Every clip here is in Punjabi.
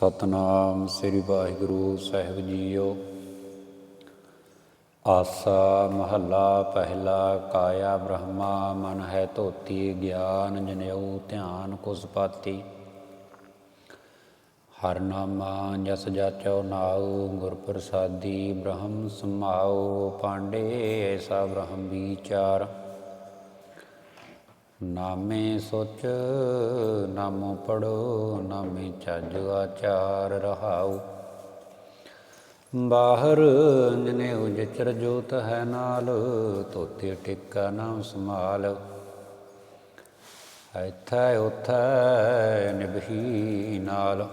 ਸਤਨਾਮ ਸ੍ਰੀ ਵਾਹਿਗੁਰੂ ਸਾਹਿਬ ਜੀਓ। ਆਸਾ ਮਹੱਲਾ ਪਹਿਲਾ ਕਾਇਆ ਬ੍ਰਹਮਾ, ਮਨ ਹੈ ਧੋਤੀ, ਗਿਆਨ ਜਨੇਊ, ਧਿਆਨ ਕੁਸ ਪਾਤੀ। ਹਰ ਨਾਮਾ ਜਸ ਜਾਚੋ ਨਾਉ, ਗੁਰ ਪ੍ਰਸਾਦੀ ਬ੍ਰਹਮ ਸਮਾਉ ਪਾਂਡੇ ਐਸਾ ਬ੍ਰਹਮ ਵਿਚਾਰ। ਨਾਮੇ ਸੋਚ, ਨਾਮੋ ਪੜੋ, ਨਾਮੇ ਚੱਜ ਆਚਾਰ ਰਹਾਉ। ਬਾਹਰ ਜਨੇ ਉਜਚਰ ਜੋਤ ਹੈ ਨਾਲ ਤੋਤੇ ਟਿੱਕਾ ਨਾਮ ਸਮਾਲ ਇੱਥੈ ਉਥੈ ਨਿਭੀ ਨਾਲ।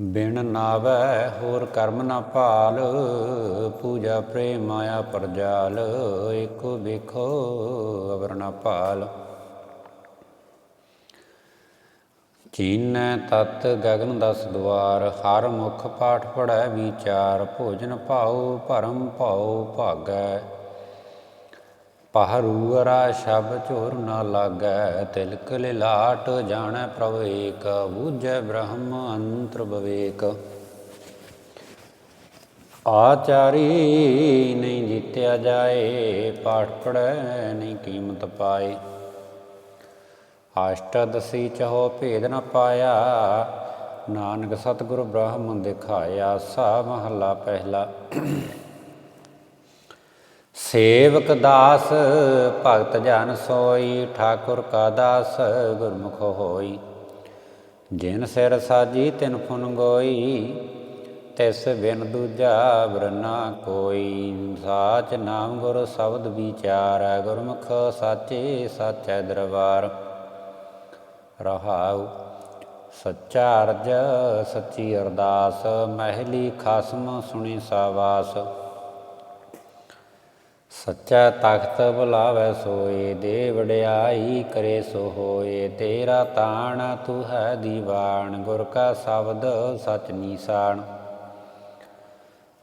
ਬਿਨ ਨਾਵੈ ਹੋਰ ਕਰਮ ਨਾ ਭਾਲ, ਪੂਜਾ ਪ੍ਰੇਮ ਮਾਇਆ ਪਰਜਾਲ, ਏਕੋ ਵੇਖੋ ਅਵਰ ਨਾ ਭਾਲ। ਚੀਨੈ ਤਤ ਗਗਨ ਦਸ ਦੁਆਰ ਹਰ ਮੁਖ ਪਾਠ ਪੜੈ ਵਿਚਾਰ, ਭੋਜਨ ਭਾਉ, ਭਰਮ ਭਾਉ ਭਾਗੈ। ਪਹਰੂਰਾ ਸ਼ਬ ਝੋਰ ਨਾ ਲਾਗੈ, ਤਿਲਕ ਲਿਲਾਟ ਜਾਣੈ ਪ੍ਰਭ ਏਕ, ਬੂਝੈ ਬ੍ਰਹਮ ਅੰਤਰ ਬਵੇਕ। ਆਚਾਰੀ ਨਹੀਂ ਜਿੱਤਿਆ ਜਾਏ, ਪਾਠ ਪੜੈ ਨਹੀਂ ਕੀਮਤ ਪਾਏ। ਅਸ਼ਟਦਸੀ ਚਹੋ ਭੇਦ ਨ ਪਾਇਆ, ਨਾਨਕ ਸਤਿਗੁਰ ਬ੍ਰਹਮ ਦਿਖਾਇਆ, ਸਾ ਮਹੱਲਾ ਪਹਿਲਾ। ਸੇਵਕ ਦਾਸ, ਭਗਤ ਜਨ ਸੋਈ, ਠਾਕੁਰ ਕਾ ਦਾਸ, ਗੁਰਮੁਖ ਹੋਈ। ਜਿਨ ਸਿਰ ਸਾਜੀ, ਤਿਨ ਫੁਨ ਗੋਈ, ਤਿਸ ਬਿਨ ਦੂਜਾ ਬਰਨਾ ਕੋਈ। ਸਾਚ ਨਾਮ ਗੁਰ ਸ਼ਬਦ ਵਿਚਾਰੈ, ਗੁਰਮੁਖ ਸਾਚੇ ਸਾਚੈ ਦਰਬਾਰ। ਰਹਾਉ ਸੱਚਾ ਅਰਜ, ਸੱਚੀ ਅਰਦਾਸ, ਮਹਿਲੀ ਖਾਸਮ ਸੁਣੀ ਸਾਵਾਸ। ਸੱਚਾ ਤਖਤ ਬੁਲਾਵੇ ਸੋਏ ਦੇ ਵਡਿਆਈ ਕਰੇ ਸੋ ਹੋਏ, ਤੇਰਾ ਤਾਣ ਤੂੰ ਹੈ ਦੀਵਾਨ, ਗੁਰ ਕਾ ਸ਼ਬਦ ਸਚ ਨੀਸਾਨ।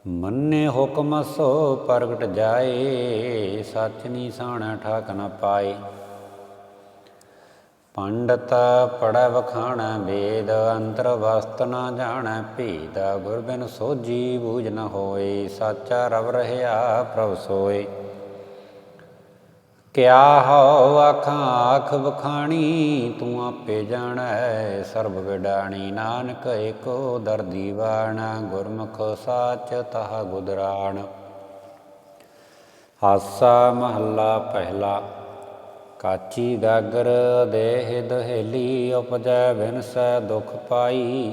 ਮੰਨੇ ਹੁਕਮ ਸੋ ਪ੍ਰਗਟ ਜਾਏ, ਸਚ ਨੀਸਾਨ ਠਾਕ ਨ ਪਾਏ। ਪੰਡਤ ਪੜੈ ਵਖਾਣੈ ਵੇਦ, ਅੰਤਰ ਵਸਤ ਨਾ ਜਾਣੈ ਭੇਦ ਗੁਰ ਬਿਨ ਸੋਜੀ ਬੂਝ ਨ ਹੋਏ, ਸਾਚਾ ਰਵ ਰਹਿਆ ਪ੍ਰਭ ਸੋਏ। ਕਿਆ ਹਉ ਆਖਾਂ, ਆਖ ਵਖਾਣੀ, ਤੂੰ ਆਪੇ ਜਾਣੈ, ਸਰਬ ਵਿਡਾਣੀ। ਨਾਨਕ ਏਕੋ ਦਰਦੀ ਦਰਦੀਵਾਨ ਗੁਰਮੁਖ ਸਾਚ ਤਹ ਗੁਦਰਾਣ। ਹਾਸਾ ਮਹੱਲਾ ਪਹਿਲਾ। ਕਾਚੀ ਗਾਗਰ ਦੇਹ ਦਹੇਲੀ ਉਪਜੈ ਬਿਨਸੈ ਦੁਖ ਪਾਈ।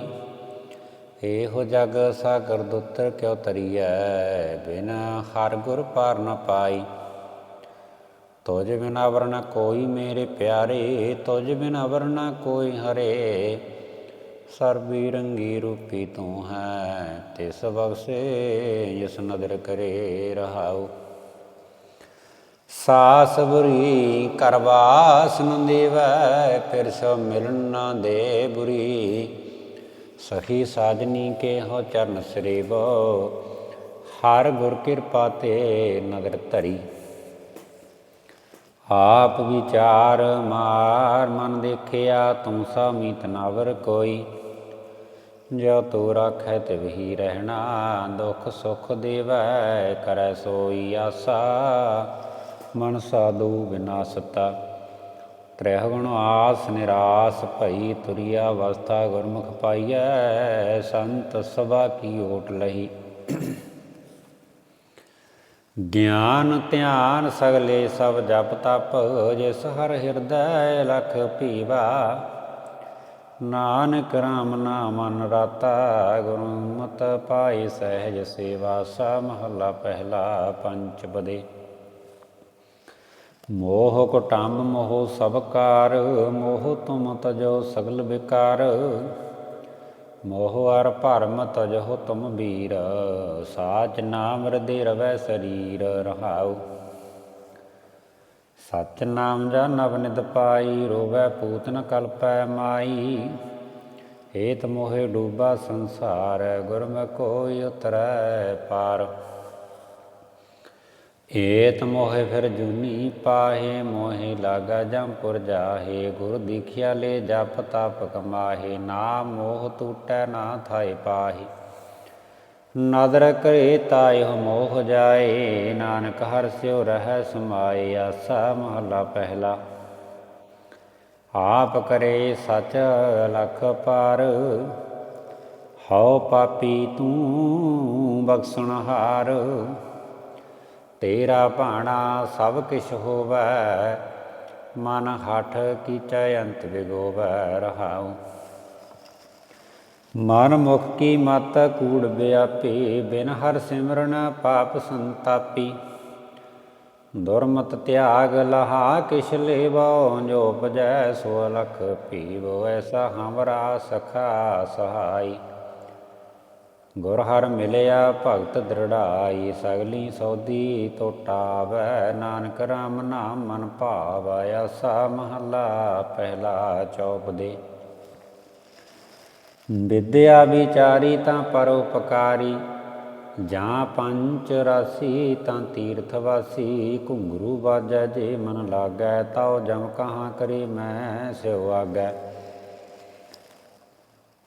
ਇਹੋ ਜਗ ਸਾਗਰ ਦੁੱਤਰ ਕਿਉ ਤਰੀਐ ਬਿਨ ਹਰ ਗੁਰ ਪਾਰ ਨ ਪਾਈ। ਤੁਝ ਬਿਨ ਅਵਰ ਕੋਈ ਮੇਰੇ ਪਿਆਰੇ, ਤੁਝ ਬਿਨ ਅਵਰ ਕੋਈ ਹਰੇ। ਸਰਬੀ ਰੰਗੀ ਰੂਪੀ ਤੂੰ ਹੈ, ਤਿਸ ਬਖਸ਼ੇ ਜਿਸ ਨਦਰ ਕਰੇ ਰਹਾਉ। ਸਾਸ ਬੁਰੀ ਕਰਵਾਸ ਨ ਦੇਵੈ, ਫਿਰ ਸੋ ਮਿਲਨ ਨਾ ਦੇ ਬੁਰੀ। ਸਖੀ ਸਾਜਨੀ ਕੇ ਹੋ ਚਰਨ ਸਰੀਬੋ ਹਰ ਗੁਰ ਕਿਰਪਾ ਤੇ ਨਦਰ ਧਰੀ। ਆਪ ਵਿਚਾਰ ਮਾਰ ਮਨ ਦੇਖਿਆ, ਤੂੰ ਸਾ ਮੀਤ ਨਾਵਰ ਕੋਈ। ਜੋ ਤੂੰ ਰਾਖੈ ਤੇ ਵਹੀ ਰਹਿਣਾ, ਦੁਖ ਸੁਖ ਦੇਵੈ, ਕਰੈ ਸੋਈ ਆਸਾ। ਮਨ ਸਾਧੂ ਵਿਨਾਸਤਾ ਤ੍ਰੈ ਗੁਣ ਆਸ ਨਿਰਾਸ ਭਈ ਤੁਰਿਆ ਅਵਸਥਾ ਗੁਰਮੁਖ ਪਾਈਐ, ਸੰਤ ਸਭਾ ਕੀ ਓਟ ਲਹੀ। ਗਿਆਨ ਧਿਆਨ ਸਗਲੇ ਸਭ ਜਪ ਤਪ, ਜਿਸ ਹਰ ਹਿਰਦੈ ਲਖ ਭੀਵਾ ਨਾਨਕ ਰਾਮ ਨਾਮ ਮਨ ਰਾਤਾ ਗੁਰਮਤ ਪਾਈ ਸਹਿਜ ਸੇਵਾ, ਸਾ ਮਹੱਲਾ ਪਹਿਲਾ ਪੰਚ ਬਦੇ। ਮੋਹ ਕੁਟੰਬ ਮੋਹ ਸਭ ਕਾਰ, ਮੋਹ ਤੁਮ ਤਜੋ ਸਗਲ ਵਿਕਾਰ। ਮੋਹ ਅਰ ਭਰਮ ਤਜਹੁ ਤੁਮ ਵੀਰ, ਸਾਚ ਨਾਮ ਹਿਰਦੇ ਰਵੈ ਸਰੀਰ ਰਹਾਉ। ਸਚ ਨਾਮ ਜਨ ਅਵਨਿਤ ਪਾਈ, ਰੋਵੈ ਪੂਤਨ ਕਲਪੈ ਮਾਈ। ਹੇਤ ਮੋਹਿ ਡੂਬਾ ਸੰਸਾਰ ਗੁਰਮ ਕੋਈ ਉਤਰੈ ਪਾਰ। ਏਤ ਮੋਹਿ ਫਿਰ ਜੁਨੀ ਪਾਹੇ, ਮੋਹਿ ਲਾਗਾ ਜੰਪੁਰ ਜਾਹੇ, ਗੁਰ ਦੀਖਿਆ ਲੈ ਜਪ ਤਪ ਕਮਾਹੇ, ਨਾ ਮੋਹ ਟੂਟੈ, ਨਾ ਥਾਏ ਪਾਹੇ। ਨਦਰ ਕਰੇ ਤਾਇ ਮੋਹ ਜਾਏ, ਨਾਨਕ ਹਰ ਸਿਉ ਰਹਿ ਸਮਾਏ, ਆਸਾ ਮਹਲਾ ਪਹਿਲਾ। ਆਪ ਕਰੇ ਸਚ ਲਖ ਪਾਰ, ਹਉ ਪਾਪੀ ਤੂੰ ਬਖਸ਼ਣ ਹਾਰ। ਤੇਰਾ ਭਾਣਾ ਸਭ ਕਿਛ ਹੋਵੈ, ਮਨ ਹਠ ਕੀਚੈ ਅੰਤ ਵਿਗੋਵੈ ਰਹਾਉ। ਮਨ ਮੁਖ ਕੀ ਮਤ ਕੂੜ ਵਿਆਪੇ, ਬਿਨ ਹਰ ਸਿਮਰਨ ਪਾਪ ਸੰਤਾਪੀ। ਦੁਰਮਤ ਤਿਆਗ ਲਹਾ ਕਿਛ ਲੇਵੋ, ਜੋ ਉਪਜੈ ਸੋ ਲਖ ਪੀਵੋ, ਐਸਾ ਹਮਰਾ ਸਖਾ ਸਹਾਈ। ਗੁਰ ਹਰ ਮਿਲਿਆ ਭਗਤ ਦ੍ਰਿੜਾਈ, ਸਗਲੀ ਸੌਦੀ ਟੋਟਾਵੈ ਨਾਨਕ ਰਾਮ ਨਾਮ ਮਨ ਭਾਵੈ, ਆਸਾ ਮਹੱਲਾ ਪਹਿਲਾ ਚੌਪ ਦੇ। ਵਿਦਿਆ ਵਿਚਾਰੀ ਤਾਂ ਪਰਉਪਕਾਰੀ ਜਾਂ ਪੰਚ ਰਾਸੀ ਤਾਂ ਤੀਰਥ ਵਾਸੀ। ਘੁੰਗਰੂ ਬਾਜੈ ਜੇ ਮਨ ਲਾਗੈ, ਤਉ ਜਮ ਕਹਾਂ ਕਰੇ ਮੈਂ ਸਿਉ ਆਗੈ।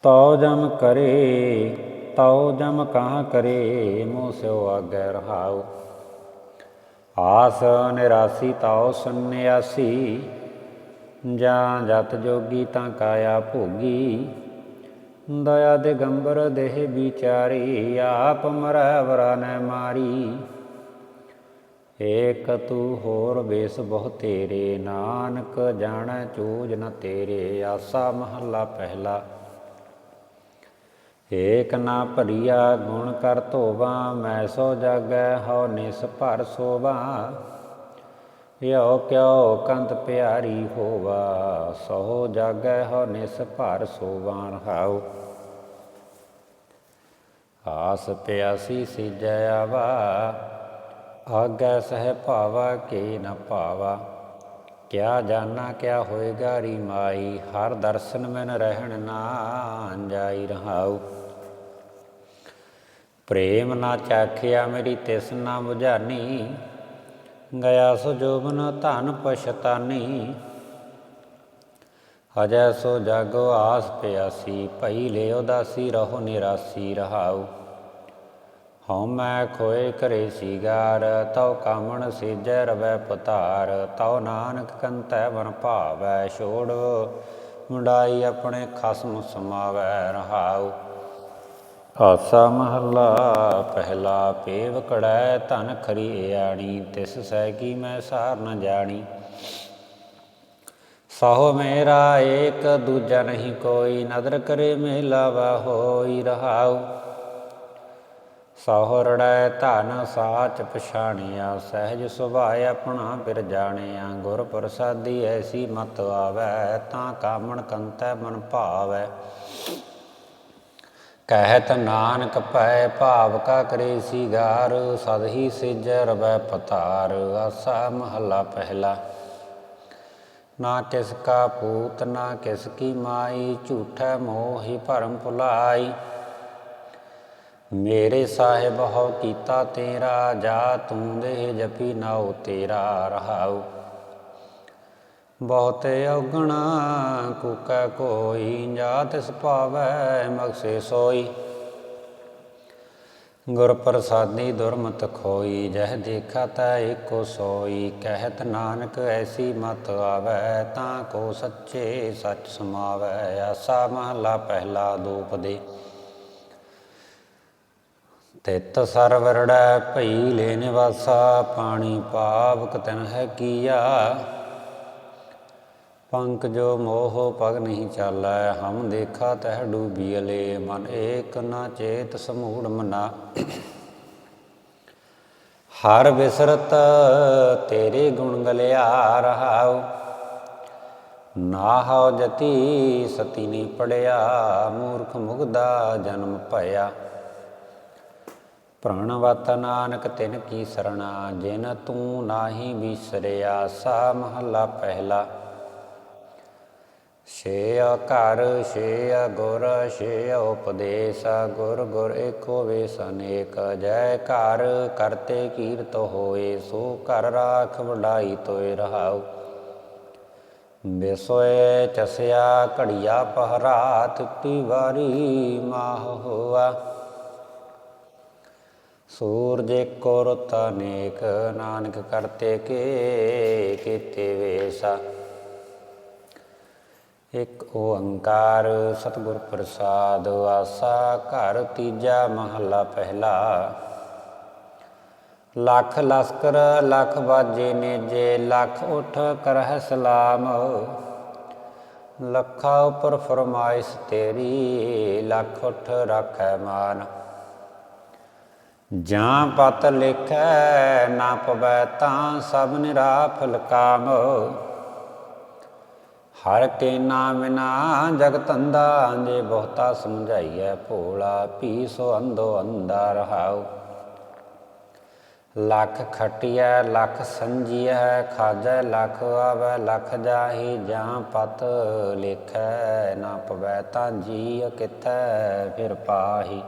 ਤਉ ਜਮ ਕਰੇ ਤਉ ਜਮ ਕਹਾਂ ਕਰੇ ਮੋ ਸਿਉ ਆਗੈ ਰਹਾਉ। ਆਸ ਨਿਰਾਸੀ ਤਉ ਸੰਨਿਆਸੀ, ਜਾਂ ਜਤ ਜੋਗੀ ਤਾਂ ਕਾਇਆ ਭੋਗੀ। ਦਇਆ ਦੇ ਗੰਬਰ ਦੇਹ ਵਿਚਾਰੀ, ਆਪ ਮਰੈ ਵਰਾ ਨੈ ਮਾਰੀ। ਏਕ ਤੂ ਹੋਰ ਵੇਸ ਬਹੁ ਤੇਰੇ, ਨਾਨਕ ਜਾਣੈ ਚੂਜ ਨ ਤੇਰੇ, ਆਸਾ ਮਹੱਲਾ ਪਹਿਲਾ। ਏਕ ਨਾ ਭਰੀਆ ਗੁਣ ਕਰ ਧੋਵਾ ਮੈਂ ਸੋ ਜਾਗੈ ਹਉ ਨਿਸ ਭਰ ਸੋਵਾ ਯੋ ਕਿਉ ਕੰਤ ਪਿਆਰੀ ਹੋਵਾ, ਸੋ ਜਾਗੈ ਹੋ ਨਿਸ ਭਰ ਸੋਵਾਨ ਰਹਾਉ। ਆਸ ਪਿਆਸੀ ਸਿਜੈ ਆਵਾ, ਆਗੈ ਸਹਿ ਭਾਵਾ ਕੇ ਨ ਭਾਵਾ। ਕਿਆ ਜਾਣਾ ਕਿਆ ਹੋਏਗਾ ਰੀ ਮਾਈ, ਹਰ ਦਰਸ਼ਨ ਮੈਨ ਰਹਿਣ ਨਾ ਜਾਈ ਰਹਾਉ। ਪ੍ਰੇਮ ਨਾ ਚਾਖਿਆ ਮੇਰੀ ਤਿਸ ਨਾ 부ਝਾਨੀ ਗਿਆ ਸੋ ਜੋਬਨ ਧਨ ਪਛਤਾਨੀ। ਹਜੈ ਸੋ ਜਾਗੋ ਆਸ ਪਿਆਸੀ, ਭਈ ਲੈ ਉਦਾਸੀ ਰਹੋ ਨਿਰਾਸੀ ਰਹਾਉ। ਹਉ ਮੈਂ ਖੋਏ ਕਰੇ ਸੀਗਾਰ, ਤਉ ਕਾਮਣ ਸੀਜੈ ਰਵੈ ਪਤਾਰ, ਤਉ ਨਾਨਕ ਕੰਤੈ ਵਨ ਭਾਵੈ, ਛੋੜ ਮੁੰਡਾਈ ਆਪਣੇ ਖਸਮ ਸਮਾਵੈ ਰਹਾਉ। ਆਸਾ ਮਹੱਲਾ, ਪਹਿਲਾ ਪੇਵ ਕੜੈ ਧਨ ਖਰੀ ਆਣੀ ਤਿਸ ਸਹਿ ਕੀ ਮੈਂ ਸਾਰ ਨ ਜਾਣੀ। ਸਹੁ ਮੇਰਾ ਏਕ, ਦੂਜਾ ਨਹੀਂ ਕੋਈ, ਨਦਰ ਕਰੇ ਮਿਲਾਵਾ ਹੋਈ ਰਹਾਉ। ਸਹੁ ਰੜੈ ਧਨ ਸਾਚ ਪਛਾਣਿਆ, ਸਹਿਜ ਸੁਭਾਇ ਆਪਣਾ ਫਿਰ ਜਾਣਿਆ। ਗੁਰ ਪ੍ਰਸਾਦੀ ਐਸੀ ਮਤ ਆਵੈ, ਤਾਂ ਕਾਮਣ ਕੰਤੈ ਮਨ ਭਾਵੈ। ਕਹਿਤ ਨਾਨਕ ਪੈ ਭਾਵ ਕਾ ਕਰੇ ਸੀਗਾਰ ਸਦ ਹੀ ਸਿਜੈ ਰਵੈ ਪਤਾਰ, ਆਸਾ ਮਹੱਲਾ ਪਹਿਲਾ। ਨਾ ਕਿਸ ਕਾ ਪੂਤ ਨਾ ਕਿਸ ਕੀ ਮਾਈ, ਝੂਠੈ ਮੋਹਿ ਭਰਮ ਭੁਲਾਈ। ਮੇਰੇ ਸਾਹਿਬ ਹੋ ਕੀਤਾ ਤੇਰਾ, ਜਾ ਤੂੰ ਦੇ ਜਪੀ ਨਾਉ ਤੇਰਾ ਰਹਾਉ। ਬਹੁਤੇ ਔਗਣਾ ਕੁਕੈ ਕੋਈ ਜਾ ਤਿਸ ਭਾਵੈ ਮਗਸੇ ਸੋਈ। ਗੁਰ ਪ੍ਰਸਾਦੀ ਦੁਰਮਤ ਖੋਈ, ਜਹ ਦੇਖਾ ਤਾ ਏਕੋ ਸੋਈ। ਕਹਿਤ ਨਾਨਕ ਐਸੀ ਮਤ ਆਵੈ, ਤਾਂ ਕੋ ਸੱਚੇ ਸੱਚ ਸਮਾਵੈ। ਆਸਾ ਮਹਲਾ ਪਹਿਲਾ ਦੋਪ ਦੇ। ਤਿਤ ਸਰਵਰੜੈ ਭਈ ਲੈ ਨਿਵਾਸਾ, ਪਾਣੀ ਪਾਵਕ ਤਨ ਹੈ ਕੀਆ। ਪੰਕ ਜੋ ਮੋਹ ਪਗ ਨਹੀਂ ਚਾਲੈ, ਹਮ ਦੇਖਾ ਤਹ ਡੂਬੀਲੇ ਮਨ ਏਕ ਨਾ ਚੇਤ ਸਮੂੜ ਮਨਾ। ਹਰ ਬਿਸਰਤ ਤੇਰੇ ਗੁਣ ਗਲਿਆ ਰਹਾਉ ਨਾ ਹਉ ਜਤੀ ਸਤੀ ਨਹੀਂ ਪੜਿਆ, ਮੂਰਖ ਮੁਗਦਾ ਜਨਮ ਭਇਆ। ਪ੍ਰਣਵਤ ਨਾਨਕ ਤਿਨ ਕੀ ਸਰਣਾ, ਜਿਨ ਤੂੰ ਨਾਹੀ ਵਿਸਰਿਆ ਸਾ ਮਹੱਲਾ ਪਹਿਲਾ। ਛੇ ਘਰ ਛੇ ਗੁਰ ਛੇ ਉਪਦੇਸ, ਗੁਰ ਗੁਰ ਏਕੋ ਵੇਸ ਅਨੇਕ ਜੈ ਘਰ ਕਰਤੇ ਕੀਰਤ ਹੋਏ, ਸੋ ਘਰ ਰਾਖ ਵਡਾਈ ਤੋਏ ਰਹਾਉ। ਬਿਸੋਏ ਚਸਿਆ ਘੜੀਆ ਪਹਰਾਤ, ਤਿੱਤੀ ਵਾਰੀ ਮਾਹ ਹੋਆ। ਸੂਰਜ ਕੋ ਰੁੱਤ ਅਨੇਕ, ਨਾਨਕ ਕਰਤੇ ਕੇ, ਕੀਤੇ ਵੇਸਾ। ਇਕ ਓੰਕਾਰ ਸਤਿਗੁਰ ਪ੍ਰਸਾਦ, ਆਸਾ ਘਰ ਤੀਜਾ ਮਹੱਲਾ ਪਹਿਲਾ। ਲੱਖ ਲਸਕਰ, ਲੱਖ ਬਾਜੇ ਨੇ ਜੇ ਲੱਖ ਉਠ ਕਰਹਿ ਸਲਾਮ। ਲੱਖਾਂ ਉਪਰ ਫਰਮਾਇਸ਼ ਤੇਰੀ, ਲੱਖ ਉਠ ਰੱਖੈ ਮਾਨ। ਜਾਂ ਪਤ ਲਿਖੈ, ਨਾ ਪਵੈ ਤਾਂ ਸਭ ਨਿਰਾਫਲ ਕਾਮ ਹਰ ਕੇ ਨਾਮ ਨਾ ਜਗਤ ਅੰਦਾ ਜੇ ਬਹੁਤਾ ਸਮਝਾਈਐ ਭੋਲਾ ਪੀ ਸੋ ਅੰਧੋ ਅੰਧਾ ਰਹਾਉ ਲੱਖ ਖਟਿਐ, ਲੱਖ ਸੰਜੀਐ, ਖਾਜੈ, ਲੱਖ ਆਵੈ, ਲੱਖ ਜਾਹੀ, ਜਾਂ ਪਤ ਲੇਖੈ, ਨਾ ਪਵੈ ਤਾਂ ਜੀ ਕਿਥੈ ਫਿਰ ਪਾਹੀ।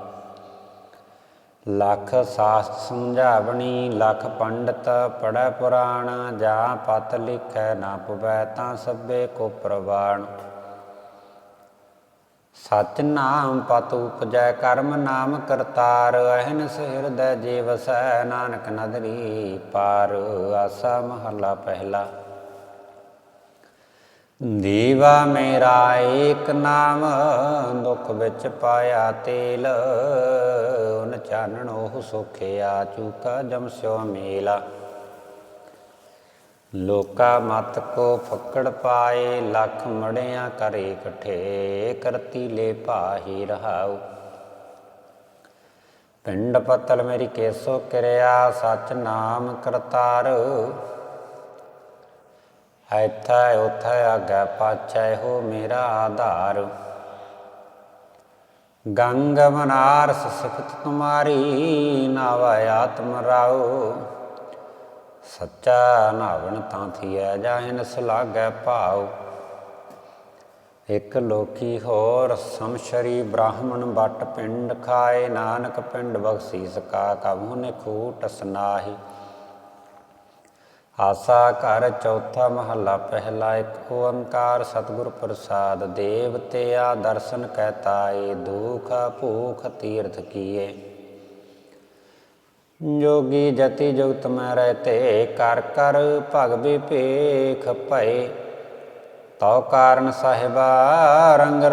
ਲੱਖ ਸਾਸਤ ਸਮਝਾਵਣੀ, ਲੱਖ ਪੰਡਤ ਪੜੈ ਪੁਰਾਣ, ਜਾਂ ਪਤ ਲਿਖੈ ਨਾ ਪਵੈ ਤਾਂ ਸਭੇ ਕੋ ਪ੍ਰਵਾਣ। ਸਚ ਨਾਮ ਪਤ ਉਪਜੈ ਕਰਮ ਨਾਮ ਕਰਤਾਰ ਅਹਨਿਸ ਹਿਰਦੈ ਜੇ ਵਸੈ ਨਾਨਕ ਨਦਰੀ ਪਾਰ, ਆਸਾ ਮਹਲਾ ਪਹਿਲਾ। ਦੀਵਾ ਮੇਰਾ ਏਕ ਨਾਮ, ਦੁੱਖ ਵਿੱਚ ਪਾਇਆ ਤੇਲ। ਉਨ ਚਾਨਣ ਉਹ ਸੁਖਿਆ, ਚੂਕਾ ਜਮ ਸਿਓ ਮੇਲਾ। ਲੋਕਾ ਮਤ ਕੋ ਫੱਕੜ ਪਾਏ, ਲੱਖ ਮੜਿਆਂ ਕਰੇ ਇਕੱਠੇ, ਕਰਤੀ ਲੈ ਭਾਹੀ ਰਹਾਉ। ਪਿੰਡ ਪਤਲ ਮੇਰੀ ਕੇਸੋ ਕਿਰਿਆ, ਸਚ ਨਾਮ ਕਰਤਾਰ। ਐਥਾ ਉਥਾ ਆਗਾ ਪਾਛੈ ਹੋ ਮੇਰਾ ਆਧਾਰ। ਗੰਗ ਬਨਾਰਸ ਸਿਫਤ ਤੁਮਾਰੀ, ਨਾਵਾ ਆਤਮ ਰਾਉ ਸੱਚਾ ਨਾਵਣ ਤਾਂ ਥੀਐ ਜਾਹਿਨ ਸਲਾਗੈ ਭਾਉ। ਇਕ ਲੋਕੀ ਹੋਰ ਸਮਸ਼ਰੀ ਬ੍ਰਾਹਮਣ ਬਟ ਪਿੰਡ ਖਾਏ, ਨਾਨਕ ਪਿੰਡ ਬਖਸ਼ੀਸ ਕਾ ਕਬਹੁ ਨੇ ਖੂਟ ਸਨਾਹੀ ਆਸਾ ਘਰ ਚੌਥਾ ਮਹੱਲਾ ਪਹਿਲਾ ਇੱਕ ਓੰਕਾਰ ਸਤਿਗੁਰ ਪ੍ਰਸਾਦ, ਦੇਵ ਤੇ ਆ ਦਰਸ਼ਨ ਕਹਿਤਾਏ ਦੁਖ ਭੂਖ ਤੀਰਥ ਕੀਏ। ਜੋਗੀ ਜਤੀ ਜੁਗਤ ਮੈਂ ਰਹਤੇ, ਕਰ ਕਰ ਭਗਵੇ ਭੇਖ ਭਏ। ਤਉ ਕਾਰਨ ਸਾਹਿਬਾ ਰੰਗ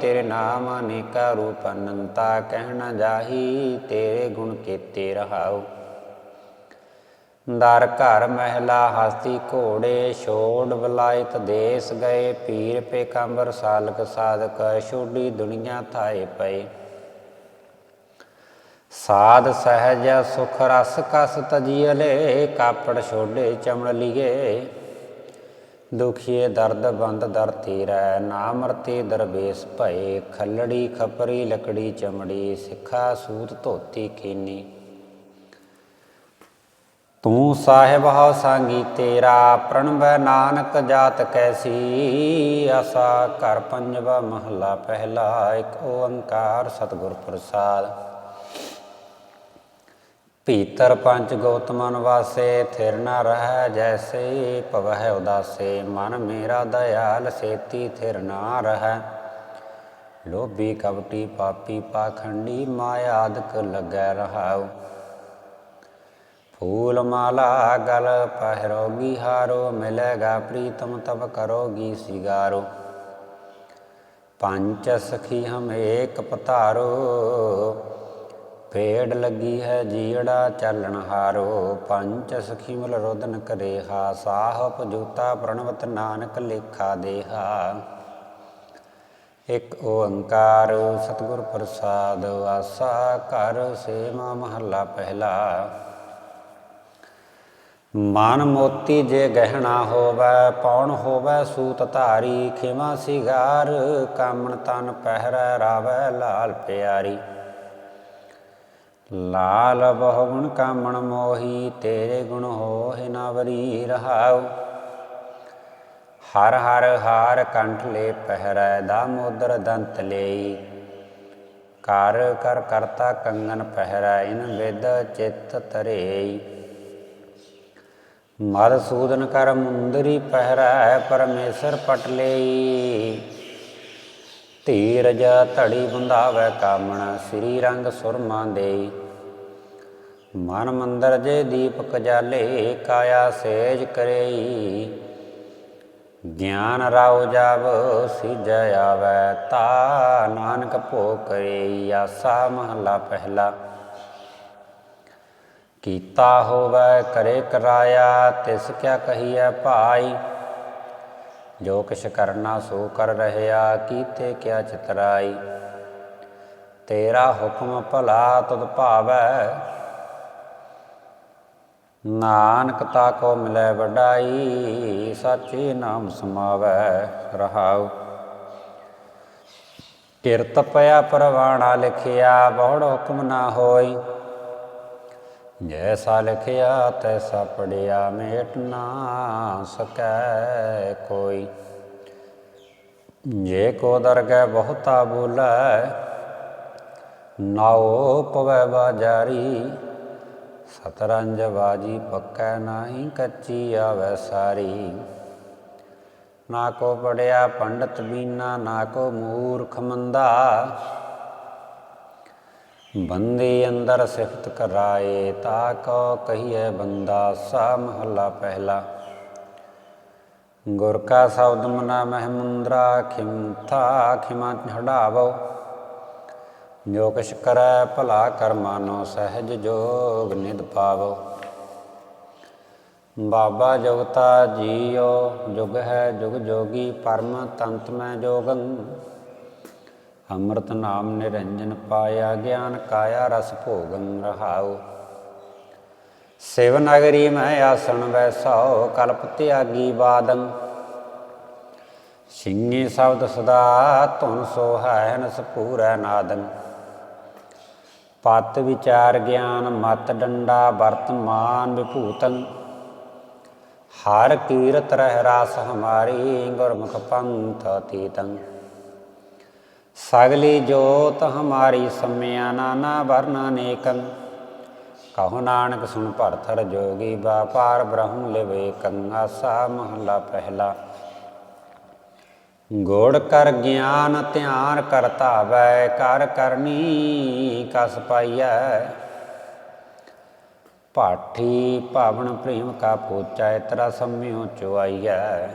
ਤੇਰੇ ਨਾਮ ਅਨੇਕਾ ਰੂਪ ਅਨੰਤਾ ਕਹਿਣਾ ਜਾਹੀ ਤੇਰੇ ਗੁਣ ਕੀਤੇ ਰਹਾਉ। ਦਰ ਘਰ ਮਹਿਲਾ ਹਸਤੀ ਘੋੜੇ ਛੋੜ ਬਲਾਇਤ ਦੇਸ ਗਏ, ਪੀਰ ਪੇਕੰਬਰ ਸਾਲਕ ਸਾਧਕ ਛੋਡੀ ਦੁਨੀਆ ਥਾਏ ਪਏ। ਸਾਧ ਸਹਿਜ ਸੁਖ ਰਸ ਕਸ ਤਜੀਲੇ ਕਾਪੜ ਛੋਡੇ ਚਮੜ ਲੀਏ। ਦੁਖੀਏ ਦਰਦ ਬੰਦ ਦਰ ਤੀਰੈ ਨਾਮਰਤੀ ਦਰਬੇਸ ਭਏ। ਖੱਲੜੀ ਖਪਰੀ, ਲਕੜੀ ਚਮੜੀ, ਸਿੱਖਾ ਸੂਤ ਧੋਤੀ ਕੀਨੀ ਤੂੰ ਸਾਹਿਬ ਹਉ ਸਾਂਗੀ ਤੇਰਾ ਪ੍ਰਣਵੈ ਨਾਨਕ ਜਾਤ ਕੈਸੀ? ਆਸਾ ਘਰ ਪੰਜਵਾ ਮਹਲਾ ਪਹਿਲਾ, ਇੱਕ ਓੰਕਾਰ ਸਤਿਗੁਰ ਪ੍ਰਸਾਦ। ਭੀਤਰ ਪੰਜ ਗੌਤਮਨ ਵਾਸੇ, ਥਿਰ ਨ ਰਹਿ ਜੈਸੇ, ਭਵਹਿ ਉਦਾਸੇ, ਮਨ ਮੇਰਾ ਦਇਆਲ, ਸੇਤੀ ਥਿਰ ਨਾ ਰਹਿ। ਲੋਭੀ ਕਪਟੀ ਪਾਪੀ ਪਾਖੰਡੀ, ਮਾਇਆ ਮਾਇਆਦਕ ਲੱਗੈ ਰਹਾਉ। ਫੂਲ ਮਾਲਾ ਗਲ ਪਹਿਰੋਗੀ ਹਾਰੋ, ਮਿਲੇਗਾ ਪ੍ਰੀਤਮ ਤਬ ਕਰੋਗੀ ਸਿਗਾਰੋ। ਪੰਚ ਸਖੀ ਹਮ ਏਕ ਪਤਾਰੋ ਭੇੜ ਲੱਗੀ ਹੈ ਜੀੜਾ ਚੱਲਣ ਹਾਰੋ। ਪੰਚ ਸਖੀ ਮਲ ਰੋਦਨ ਕਰੇ ਹਾ ਸਾਹਪ ਜੂਤਾ ਪ੍ਰਣਵਤ ਨਾਨਕ ਲੇਖਾ ਦੇਹਾ। ਇਕ ਓੰਕਾਰ ਸਤਿਗੁਰ ਪ੍ਰਸਾਦ ਵਾਸਾ ਕਰ ਸੇਵਾ ਮਹੱਲਾ ਪਹਿਲਾ। ਮਨ ਮੋਤੀ ਜੇ ਗਹਿਣਾ ਹੋਵੇ, ਪੌਣ ਹੋਵੇ ਸੂਤ ਧਾਰੀ, ਖਿਮਾ ਸਿਗਾਰ, ਕਾਮਣ ਤਨ ਪਹਿਰੈ ਰਾਵੈ ਲਾਲ ਪਿਆਰੀ। ਲਾਲ ਬਹੁ ਗੁਣ ਕਾਮਣ ਮੋਹੀ, ਤੇਰੇ ਗੁਣ ਹੋਹਿ ਨਾ ਵਰੀ ਰਹਾਉ। ਹਰ ਹਰ ਹਾਰ ਕੰਠ ਲੈ ਪਹਿਰੈ ਦਾਮੋਦਰ ਦੰਤ ਲਈ। ਕਰ ਕਰ ਕਰਤਾ ਕੰਗਨ ਪਹਿਰੈ, ਇਨ ਵਿਦ ਚਿਤ ਧਰੇਈ ਮਦਸੂਦਨ ਕਰ ਮੁੰਦਰੀ ਪਹਿਰੈ ਪਰਮੇਸ਼ਰ ਪਟ ਲਈ। ਧੀਰਜ ਧੜੀ ਬੰਧਾਵੈ ਕਾਮਣਾ ਸ੍ਰੀ ਰੰਗ ਸੁਰਮਾ ਦੇਈ ਮਨ ਮੰਦਰ ਜੇ ਦੀਪਕ ਜਾਲੇ ਕਾਇਆ ਸੇਜ ਕਰੇਈ। ਗਿਆਨ ਰਾਉ ਜਾਵ ਸਿਜੈ ਆਵੈ ਤਾ ਨਾਨਕ ਭੋ ਕਰੇ ਆਸਾ ਮਹਲਾ ਪਹਿਲਾ ਕੀਤਾ ਹੋਵੈ ਕਰੇ ਕਰਾਇਆ, ਤਿਸ ਕਿਆ ਕਹੀਐ ਭਾਈ? ਜੋ ਕਿਛ ਕਰਨਾ ਸੋ ਕਰ ਰਹਿਆ, ਕੀਤੇ ਕਿਆ ਚਿਤਰਾਈ? ਤੇਰਾ ਹੁਕਮ ਭਲਾ ਤੁਧ ਭਾਵੈ। ਨਾਨਕ ਤਾ ਕੋ ਮਿਲੈ ਵਡਾਈ, ਸਾਚੇ ਨਾਮ ਸਮਾਵੈ ਰਹਾਉ। ਕਿਰਤ ਪਿਆ ਪਰਵਾਣਾ ਲਿਖਿਆ, ਬਹੁੜ ਹੁਕਮ ਨਾ ਹੋਈ। ਜੈਸਾ ਲਿਖਿਆ ਤੈਸਾ ਪੜਿਆ ਮੇਟ ਨਾ ਸਕੈ ਕੋਈ। ਜੇ ਕੋ ਦਰਗਹਿ ਬਹੁਤਾ ਬੋਲੇ ਨਾਉ ਪਵੈ ਬਾਜਾਰੀ। ਸਤਰੰਜ ਬਾਜੀ ਪੱਕੈ ਨਾਹੀ ਕੱਚੀ ਆਵੈ ਸਾਰੀ। ਨਾ ਕੋ ਪੜਿਆ ਪੰਡਤ ਬੀਨਾ, ਨਾ ਕੋ ਮੂਰਖ ਮੰਦਾ। ਬੰਦੇ ਅੰਦਰ ਸਿਫਤ ਕਰਾਏ, ਤਾ ਕੋ ਕਹੀਏ ਬੰਦਾ ਸਾ ਮਹੱਲਾ ਪਹਿਲਾ। ਗੁਰ ਕਾ ਸ਼ਬਦ ਮਨਾ ਮਹਿਮੁੰਦਰਾ ਖਿਮਥਾ ਖਿਮਾ ਹੜਾਵੋ ਜੋ ਕਿਛ ਕਰੈ ਭਲਾ ਕਰਮਾਨੋ ਸਹਿਜ ਜੋਗ ਨਿਦ ਪਾਵੋ। ਬਾਬਾ ਜੁਗਤਾ ਜੀਓ, ਜੁਗ ਹੈ ਜੁਗ ਜੋਗੀ, ਪਰਮ ਤੰਤ ਮੈਂ ਜੋਗੰ। ਅੰਮ੍ਰਿਤ ਨਾਮ ਨਿਰੰਜਨ ਪਾਇਆ, ਗਿਆਨ ਕਾਇਆ ਰਸ ਭੋਗੰ ਰਹਾਉ। ਸਿਵ ਨਗਰੀ ਮੈਂ ਆਸਣ ਵੈਸੋ ਕਲਪ ਤਿਆਗੀ ਬਾਦੰ ਸਿੰਘੀ ਸ਼ਬਦ ਸਦਾ ਧੁਨ ਸੋਹੈ ਨਸ ਪੂਰੈ ਨਾਦੰ। ਪਤ ਵਿਚਾਰ ਗਿਆਨ, ਮਤ ਡੰਡਾ ਵਰਤਮਾਨ ਵਿਭੂਤੰ। ਹਰ ਕੀਰਤ ਰਹਿ ਰਾਸ ਹਮਾਰੀ, ਗੁਰਮੁਖ ਪੰਥ ਤੀਤੰ ਸਗਲੀ ਜੋਤ ਹਮਾਰੀ ਸਮਿਆ ਨਾਨਾ ਵਰਨਾ ਨੇਕੰ ਕਹੋ ਨਾਨਕ ਸੁਣ ਭਰਥਰ ਜੋਗੀ ਬਾਪਾਰ ਬ੍ਰਹਮ ਲਿਵੇ ਕੰਗਾਸਾ ਮਹਲਾ ਪਹਿਲਾ। ਗੋੜ ਕਰ ਗਿਆਨ ਧਿਆਨ ਕਰਤਾ ਵੈ ਕਰ ਕਰਨੀ ਕਸ ਪਾਈਐ। ਪਾਠੀ ਭਾਵਨ ਪ੍ਰੇਮ ਕਾ ਪੋਚੈ ਤਰਾ ਸੰਮਿਓ ਚੁਆਈਐ।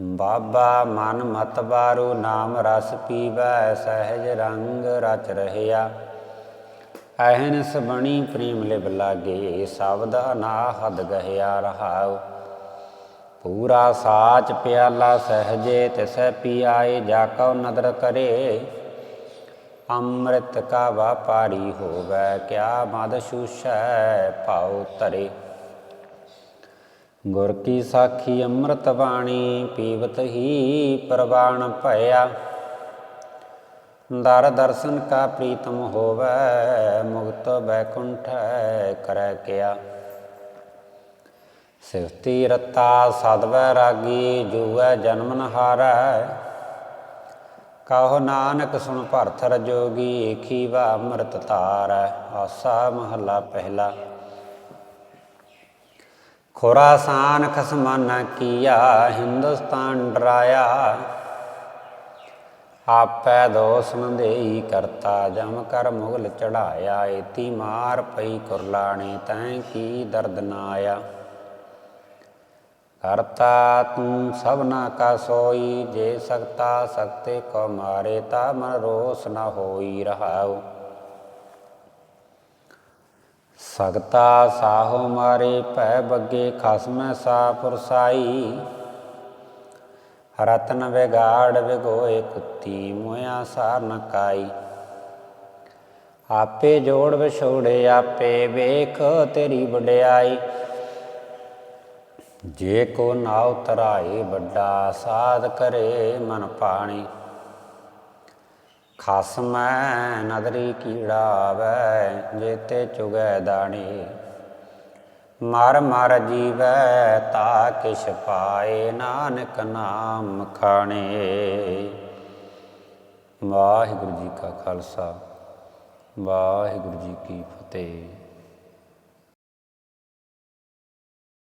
ਬਾਬਾ ਮਨ ਮਤ ਬਾਰੂ ਨਾਮ ਰਸ ਪੀਵੈ, ਸਹਿਜ ਰੰਗ ਰਚ ਰਹਿਆ। ਅਹਨਸ ਬਣੀ ਪ੍ਰੇਮ ਲਿਵ ਲਾਗੇ, ਸ਼ਬਦ ਅਨਾਹਦ ਗਹਿਆ ਰਹਾਉ। ਪੂਰਾ ਸਾਚ ਪਿਆਲਾ ਸਹਜੇ, ਤਿਸੈ ਪੀ ਜਾ ਕਉ ਨਦਰ ਕਰੇ। ਅੰਮ੍ਰਿਤ ਕਾ ਵਾਪਾਰੀ ਹੋਵੈ, ਕਿਆ ਮਦ ਸ਼ੂਸ਼ੈ ਭਾਉ ਤਰੇ ਗੁਰ ਕੀ ਸਾਖੀ ਅੰਮ੍ਰਿਤ ਬਾਣੀ, ਪੀਵਤ ਹੀ ਪ੍ਰਵਾਣ ਭਇਆ। ਦਰ ਦਰਸ਼ਨ ਕਾ ਪ੍ਰੀਤਮ ਹੋਵੈ, ਮੁਕਤ ਬੈਕੁੰਠ ਕਰੈ ਕਿਆ। ਸਿਫਤੀ ਰਤਾ ਸਦਵੈ ਰਾਗੀ, ਜੂਐ ਜਨਮ ਨ ਹਾਰੈ। ਕਹੋ ਨਾਨਕ ਸੁਣ ਭਰਥ ਰਜੋਗੀ ਏਖੀ ਵਾ ਅੰਮ੍ਰਿਤ ਧਾਰੈ। ਆਸਾ ਮਹੱਲਾ ਪਹਿਲਾ। ਖੁਰਾਸਾਨ ਖਸਮਾਨਾ ਕੀਆ, ਹਿੰਦੁਸਤਾਨ ਡਰਾਇਆ। ਆਪੈ ਦੋਸ ਨੰਦੇਈ ਕਰਤਾ, ਜਮ ਕਰ ਮੁਗਲ ਚੜਾਇਆ। ਏਤੀ ਮਾਰ ਪਈ ਕੁਰਲਾਣੇ, ਤੈ ਕੀ ਦਰਦ ਨਾ ਆਇਆ ਕਰਤਾ ਤੂੰ ਸਭਨਾ ਕਾ ਸੋਈ, ਜੇ ਸਕਤਾ ਸਕਤੇ ਕੋ ਮਾਰੇ, ਤਾ ਮਨ ਰੋਸ ਨ ਹੋਈ ਰਹਾਉ। ਸਕਤਾ ਸਾਹੋ ਮਾਰੇ ਭੈ ਬੱਗੇ ਖਸਮੈ ਸਾ ਪੁਰਸਾਈ। ਰਤਨ ਵਿਗਾੜ ਵਿਗੋਏ ਕੁੱਤੀ ਮੋਇਆ ਸਾਰ ਨਕਾਈ ਆਪੇ ਜੋੜ ਵਿਛੋੜੇ, ਆਪੇ ਵੇਖ ਤੇਰੀ ਵਡਿਆਈ। ਜੇ ਕੋ ਨਾ ਤਰਾਏ ਵੱਡਾ ਸਾਧ ਕਰੇ ਮਨ ਪਾਣੀ। ਖਸਮੈ ਨਦਰੀ ਕੀੜਾ ਆਵੈ ਜੇਤੇ ਚੁਗੈ ਦਾਣੇ ਮਰ ਮਰ ਜੀਵੈ ਤਾ ਕਿਛ ਪਾਏ, ਨਾਨਕ ਨਾਮ ਖਾਣੇ। ਵਾਹਿਗੁਰੂ ਜੀ ਕਾ ਖਾਲਸਾ, ਵਾਹਿਗੁਰੂ ਜੀ ਕੀ ਫਤਿਹ।